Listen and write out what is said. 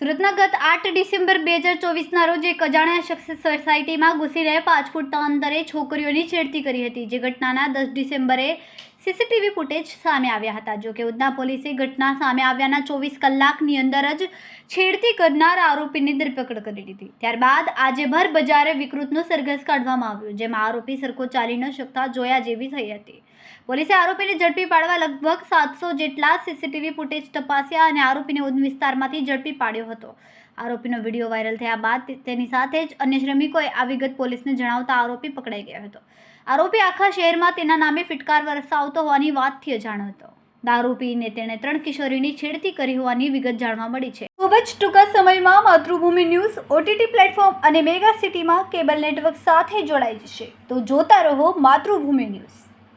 સુરતના ગત આઠ ડિસેમ્બર બે હજાર ચોવીસના રોજ એક અજાણ્યા શખ્સ સોસાયટીમાં ઘૂસીને પાંચ ફૂટના અંતરે છોકરીઓની છેડતી કરી હતી. જે ઘટનાના દસ ડિસેમ્બરે સીસીટીવી ફૂટેજ સામે આવ્યા હતા. જોકે ઉધના પોલીસે ઘટના સામે આવ્યાના ચોવીસ કલાકની અંદર જ છેડતી કરનાર આરોપીની ધરપકડ કરી લીધી. ત્યારબાદ આજે ભર બજારે વિકૃતનો સરઘસ કાઢવામાં આવ્યો, જેમાં આરોપી સરખો ચાલી ન શકતા જોયા જેવી થઈ હતી. પોલીસે આરોપીને ઝડપી પાડવા લગભગ સાતસો જેટલા સીસીટીવી ફૂટેજ તપાસ્યા અને આરોપીને ઉધન વિસ્તારમાંથી ઝડપી પાડ્યો હતો. આરોપીનો વીડિયો વાયરલ થયા બાદ તેની સાથે જ અન્ય શ્રમિકોએ આ વિગત પોલીસને જણાવતા આરોપી પકડાઈ ગયો હતો. આરોપી આખા શહેરમાં તેના નામે ફિટકાર વરસાવતો હોવાની વાતથી અજાણ હતો. દારૂ પીને તેણે ત્રણ કિશોરીની છેડતી કરી હોવાની વિગત જાણવા મળી છે. ખૂબ જ ટૂંકા સમયમાં માતૃભૂમિ ન્યૂઝ, ઓટીટી પ્લેટફોર્મ અને મેગા સિટીમાં કેબલ નેટવર્ક સાથે જોડાઈ જશે. તો જોતા રહો માતૃભૂમિ ન્યૂઝ.